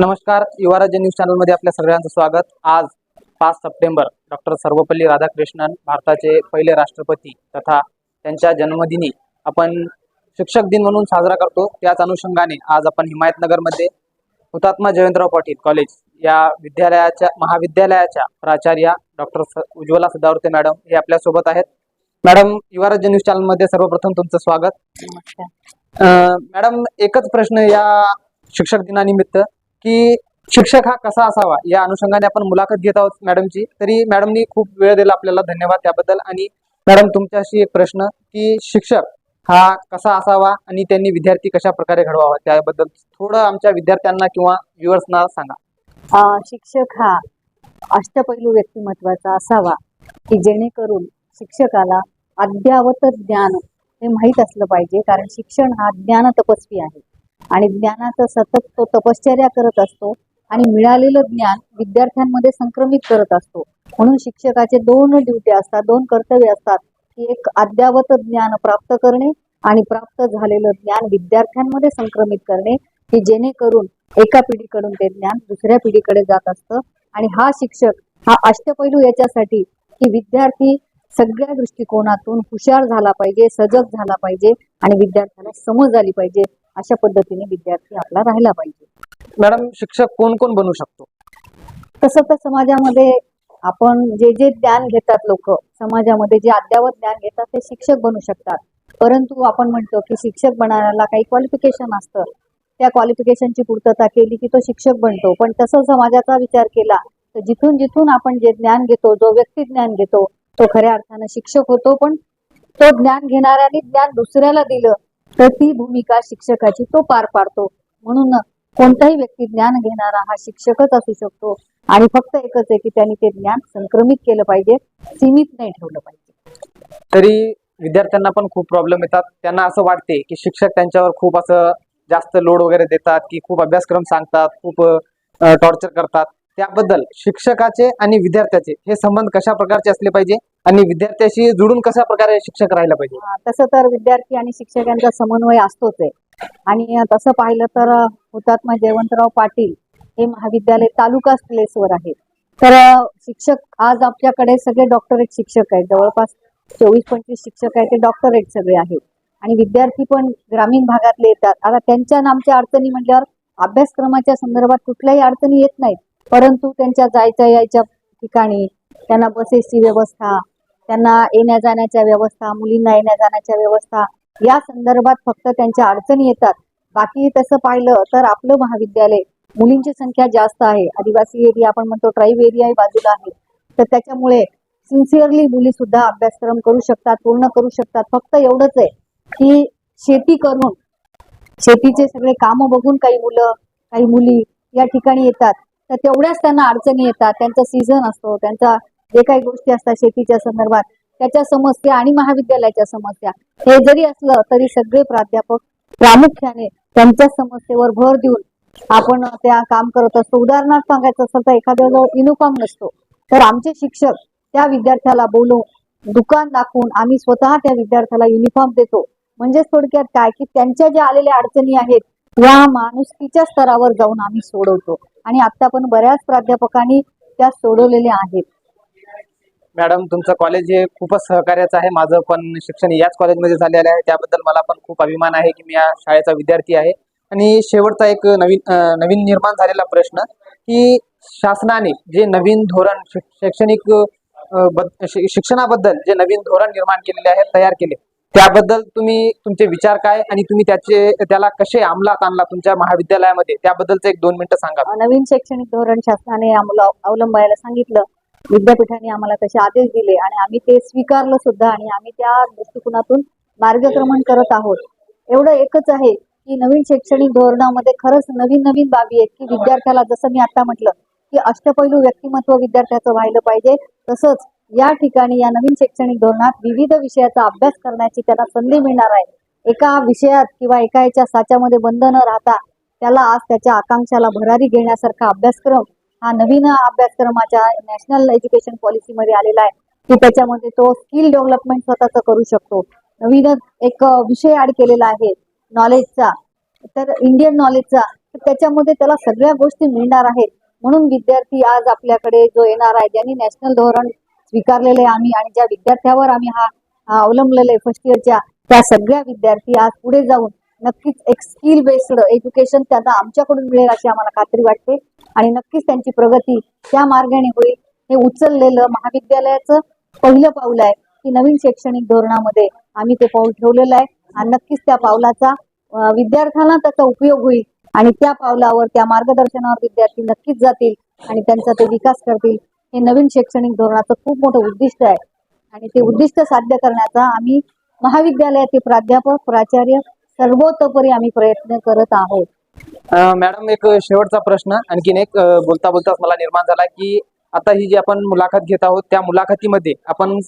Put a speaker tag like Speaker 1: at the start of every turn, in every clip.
Speaker 1: नमस्कार युवा राज्य न्यूज चॅनलमध्ये आपल्या सगळ्यांचं स्वागत. आज पाच सप्टेंबर डॉक्टर सर्वपल्ली राधाकृष्णन भारताचे पहिले राष्ट्रपती तथा त्यांच्या जन्मदिनी आपण शिक्षक दिन म्हणून साजरा करतो. त्याच अनुषंगाने आज आपण हिमायतनगरमध्ये हुतात्मा जयवंतराव पाटील कॉलेज या विद्यालयाच्या महाविद्यालयाच्या प्राचार्या डॉक्टर उज्ज्वला सदावर्ते मॅडम हे आपल्यासोबत आहेत. मॅडम युवा राज्य न्यूज चॅनलमध्ये सर्वप्रथम तुमचं स्वागत. मॅडम एकच प्रश्न या शिक्षक दिनानिमित्त की शिक्षक हा कसा असावा? या अनुषंगाने आपण मुलाखत घेत आहोत मॅडमची. तरी मॅडमनी खूप वेळ दिला आपल्याला. धन्यवाद त्याबद्दल. आणि मॅडम तुमच्याशी एक प्रश्न की शिक्षक हा कसा असावा आणि त्यांनी विद्यार्थी कशा प्रकारे घडवावा? त्याबद्दल थोडं आमच्या विद्यार्थ्यांना किंवा व्ह्युअर्सना सांगा.
Speaker 2: शिक्षक हा अष्टपैलू व्यक्तिमत्वाचा असावा की जेणेकरून शिक्षकाला अद्यावत ज्ञान हे माहीत असलं पाहिजे कारण शिक्षण हा ज्ञान तपस्वी आहे. आणि ज्ञानाचा सतत तो तपश्चर्या करत असतो आणि मिळालेलं ज्ञान विद्यार्थ्यांमध्ये संक्रमित करत असतो. म्हणून शिक्षकाचे दोन ड्युट्या असतात दोन कर्तव्य असतात की एक अद्यावत ज्ञान प्राप्त करणे आणि प्राप्त झालेलं ज्ञान विद्यार्थ्यांमध्ये संक्रमित करणे की जेणेकरून एका पिढीकडून ते ज्ञान दुसऱ्या पिढीकडे जात असतं. आणि हा शिक्षक हा अष्टपैलू याच्यासाठी की विद्यार्थी सगळ्या दृष्टिकोनातून हुशार झाला पाहिजे सजग झाला पाहिजे आणि विद्यार्थ्याला समज आली पाहिजे. अशा पद्धतीने विद्यार्थी आपला राहिला पाहिजे.
Speaker 1: मॅडम शिक्षक कोण कोण बनू शकतो?
Speaker 2: तसं तर समाजामध्ये आपण जे जे ज्ञान घेतात लोक समाजामध्ये जे अद्यावत ज्ञान घेतात ते शिक्षक बनू शकतात. परंतु आपण म्हणतो की शिक्षक बनायला काही क्वालिफिकेशन असतं. त्या क्वालिफिकेशनची पूर्तता केली की तो शिक्षक बनतो. पण तसं समाजाचा विचार केला तर जिथून जिथून आपण जे ज्ञान घेतो जो व्यक्ती ज्ञान घेतो तो खऱ्या अर्थानं शिक्षक होतो पण तो ज्ञान घेणाऱ्याने ज्ञान दुसऱ्याला दिलं तर ती भूमिका शिक्षकाची तो पार पाडतो. म्हणून कोणताही व्यक्ती ज्ञान घेणारा हा शिक्षकच असू शकतो. आणि फक्त एकच आहे की त्यांनी ते ज्ञान संक्रमित केलं पाहिजे सीमित नाही ठेवलं पाहिजे.
Speaker 1: तरी विद्यार्थ्यांना पण खूप प्रॉब्लेम येतात. त्यांना असं वाटते की शिक्षक त्यांच्यावर खूप असं जास्त लोड वगैरे देतात की खूप अभ्यासक्रम सांगतात खूप टॉर्चर करतात. त्याबद्दल शिक्षकाचे आणि विद्यार्थ्याचे हे संबंध कशा प्रकारचे असले पाहिजे आणि विद्यार्थ्याशी जुळून कशा प्रकारे शिक्षक राहिला पाहिजे?
Speaker 2: तसं तर विद्यार्थी आणि शिक्षक यांचा समन्वय असतोच आहे. आणि तसं पाहिलं तर हुतात्मा जयवंतराव पाटील हे महाविद्यालय तालुका प्लेसवर आहे तर शिक्षक आज आपल्याकडे सगळे डॉक्टरेट शिक्षक आहेत. जवळपास चोवीस पंचवीस शिक्षक आहेत ते डॉक्टरेट सगळे आहेत. आणि विद्यार्थी पण ग्रामीण भागातले येतात. आता त्यांच्या आमच्या अडचणी म्हटल्यावर अभ्यासक्रमाच्या संदर्भात कुठल्याही अडचणी येत नाहीत. परंतु त्यांच्या जायच्या यायच्या ठिकाणी त्यांना बसेसची व्यवस्था त्यांना येण्या जाण्याच्या व्यवस्था मुलींना येण्या जाण्याच्या व्यवस्था या संदर्भात फक्त त्यांच्या अडचणी येतात. बाकी तसं पाहिलं तर आपलं महाविद्यालय मुलींची संख्या जास्त आहे. आदिवासी एरिया आपण म्हणतो ट्राईब एरिया बाजूला आहे. तर त्याच्यामुळे सिन्सिअरली मुली सुद्धा अभ्यासक्रम करू शकतात पूर्ण करू शकतात. फक्त एवढंच आहे की शेती करून शेतीचे सगळे कामं बघून काही मुलं काही मुली या ठिकाणी येतात. तर तेवढ्याच त्यांना अडचणी येतात त्यांचा सीझन असतो त्यांचा जे काही गोष्टी असतात शेतीच्या संदर्भात त्याच्या समस्या आणि महाविद्यालयाच्या समस्या हे जरी असलं तरी सगळे प्राध्यापक प्रामुख्याने त्यांच्या समस्येवर भर देऊन आपण त्या काम करत असतो. उदाहरणार्थ सांगायचं असेल तर एखाद्याजवळ युनिफॉर्म नसतो तर आमचे शिक्षक त्या विद्यार्थ्याला बोलवून दुकान दाखवून आम्ही स्वतः त्या विद्यार्थ्याला युनिफॉर्म देतो. म्हणजेच थोडक्यात काय? की त्यांच्या ज्या आलेल्या अडचणी आहेत या माणुसकीच्या स्तरावर जाऊन आम्ही सोडवतो. आणि आता पण बऱ्याच प्राध्यापकांनी त्या सोडवलेल्या आहेत.
Speaker 1: मॅडम तुमचं कॉलेज हे खूपच सहकार्याचं आहे. माझं पण शिक्षण याच कॉलेजमध्ये झालेलं आहे. त्याबद्दल मला पण खूप अभिमान आहे की मी या शाळेचा विद्यार्थी आहे. आणि शेवटचा एक नवीन नवीन निर्माण झालेला प्रश्न की शासनाने जे नवीन धोरण शैक्षणिक शि- शिक्षणाबद्दल जे नवीन धोरण निर्माण केलेले आहे तयार केले त्याबद्दल तुम्ही तुमचे विचार काय आणि तुम्ही त्याचे त्याला कसे अंमलात आणला तुमच्या महाविद्यालयामध्ये? त्याबद्दलच एक दोन मिनिटं सांगा.
Speaker 2: नवीन शैक्षणिक धोरण शासनाने आम्हाला अवलंबायला सांगितलं. विद्यापीठाने आम्हाला तसे आदेश दिले आणि आम्ही ते स्वीकारलं सुद्धा आणि आम्ही त्या दृष्टिकोनातून मार्गक्रमण करत आहोत. एवढं एकच आहे की नवीन शैक्षणिक धोरणामध्ये खरंच नवीन नवीन बाबी आहेत की विद्यार्थ्याला जसं मी आता म्हटलं की अष्टपैलू व्यक्तिमत्व विद्यार्थ्याचं व्हायला पाहिजे तसंच या ठिकाणी या नवीन शैक्षणिक धोरणात विविध विषयाचा अभ्यास करण्याची त्याला संधी मिळणार आहे. एका विषयात किंवा एका याच्या साच्यामध्ये बंद न राहता त्याला आज त्याच्या आकांक्षाला भरारी घेण्यासारखा अभ्यासक्रम हा नवीन अभ्यासक्रमाच्या नॅशनल एज्युकेशन पॉलिसीमध्ये आलेला आहे. की त्याच्यामध्ये तो स्किल डेव्हलपमेंट स्वतःच करू शकतो. नवीन एक विषय ऍड केलेला आहे नॉलेजचा. तर इंडियन नॉलेजचा. तर त्याच्यामध्ये त्याला सगळ्या गोष्टी मिळणार आहेत. म्हणून विद्यार्थी आज आपल्याकडे जो येणार आहे ज्यांनी नॅशनल धोरण स्वीकारलेले आम्ही आणि ज्या विद्यार्थ्यावर आम्ही हा अवलंबलेले फर्स्ट इयरच्या त्या सगळ्या विद्यार्थी आज पुढे जाऊन नक्कीच एक स्किल बेस्ड एज्युकेशन त्यांना आमच्याकडून मिळेल अशी आम्हाला खात्री वाटते. आणि नक्कीच त्यांची प्रगती त्या मार्गाने होईल. हे उचललेलं महाविद्यालयाचं पहिलं पाऊल आहे की नवीन शैक्षणिक धोरणामध्ये आम्ही ते पाऊल ठेवलेलं आहे. आणि नक्कीच त्या पावलाचा विद्यार्थ्यांना त्याचा उपयोग होईल. आणि त्या पावलावर त्या मार्गदर्शनावर विद्यार्थी नक्कीच जातील आणि त्यांचा ते विकास करतील. हे नवीन शैक्षणिक धोरणाचं खूप मोठं उद्दिष्ट आहे. आणि ते उद्दिष्ट साध्य करण्याचा आम्ही महाविद्यालयाचे प्राध्यापक प्राचार्य सर्वतोपरी आम्ही प्रयत्न करत आहोत.
Speaker 1: मॅडम एक शेवटचा प्रश्न. आणखीन एक बोलता बोलताच मला निर्माण झाला की आता ही जी आपण मुलाखत घेत आहोत त्या मुलाखतीमध्ये आपण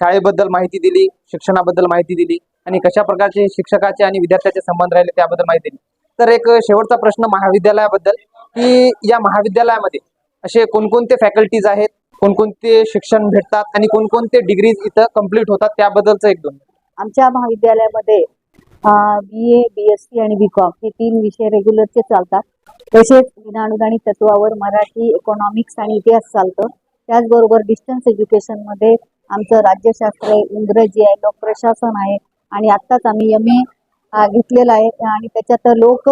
Speaker 1: शाळेबद्दल माहिती दिली शिक्षणाबद्दल माहिती दिली आणि कशा प्रकारचे शिक्षकाचे आणि विद्यार्थ्याचे संबंध राहिले त्याबद्दल माहिती दिली. तर एक शेवटचा प्रश्न महाविद्यालयाबद्दल की या महाविद्यालयामध्ये असे कोणकोणते फॅकल्टीज आहेत कोणकोणते शिक्षण भेटतात आणि कोणकोणते डिग्रीज इथं कंप्लीट होतात त्याबद्दलचं एक दोन.
Speaker 2: आमच्या महाविद्यालयामध्ये बी ए बी एस सी आणि बी कॉम हे तीन विषय रेग्युलरचे चालतात. तसेच विनाअनुदानित तत्वावर मराठी इकॉनॉमिक्स आणि इतिहास चालतं. त्याचबरोबर डिस्टन्स एज्युकेशनमध्ये आमचं राज्यशास्त्र आहे इंग्रजी आहे लोकप्रशासन आहे आणि आत्ताच आम्ही एम ए घेतलेलं आहे. आणि त्याच्यात लोक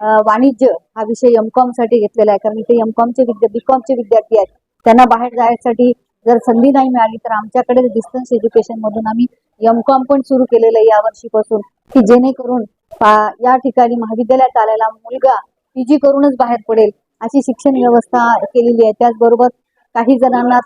Speaker 2: वाणिज्य हा विषय एम कॉमसाठी घेतलेला आहे. कारण इथे एम कॉमचे विद्या बी कॉमचे विद्यार्थी आहेत. त्यांना बाहेर जायसाठी जर संधी नाही मिळाली तर आमच्याकडे डिस्टन्स एज्युकेशन मधून आम्ही एम कॉम पण सुरू केलेलं आहे यावर्षीपासून की जेणेकरून या ठिकाणी महाविद्यालयात आलेला मुलगा पीजी करूनच बाहेर पडेल अशी शिक्षण व्यवस्था केलेली आहे. त्याचबरोबर काही जणांना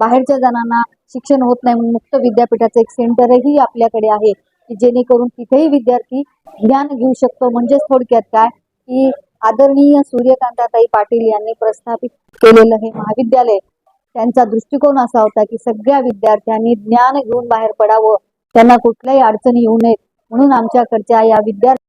Speaker 2: बाहेरच्या जणांना शिक्षण होत नाही म्हणून मुक्त विद्यापीठाचं एक सेंटरही आपल्याकडे आहे की जेणेकरून तिथेही विद्यार्थी ज्ञान घेऊ शकतो. म्हणजेच थोडक्यात काय? की आदरणीय सूर्यकांताताई पाटील यांनी प्रस्थापित केलेलं हे महाविद्यालय त्यांचा दृष्टिकोन असा होता की सगळ्या विद्यार्थ्यांनी ज्ञान घेऊन बाहेर पडावं. त्यांना कुठल्याही अडचणी येऊ नयेत. म्हणून आमच्याकडच्या या विद्यार्थी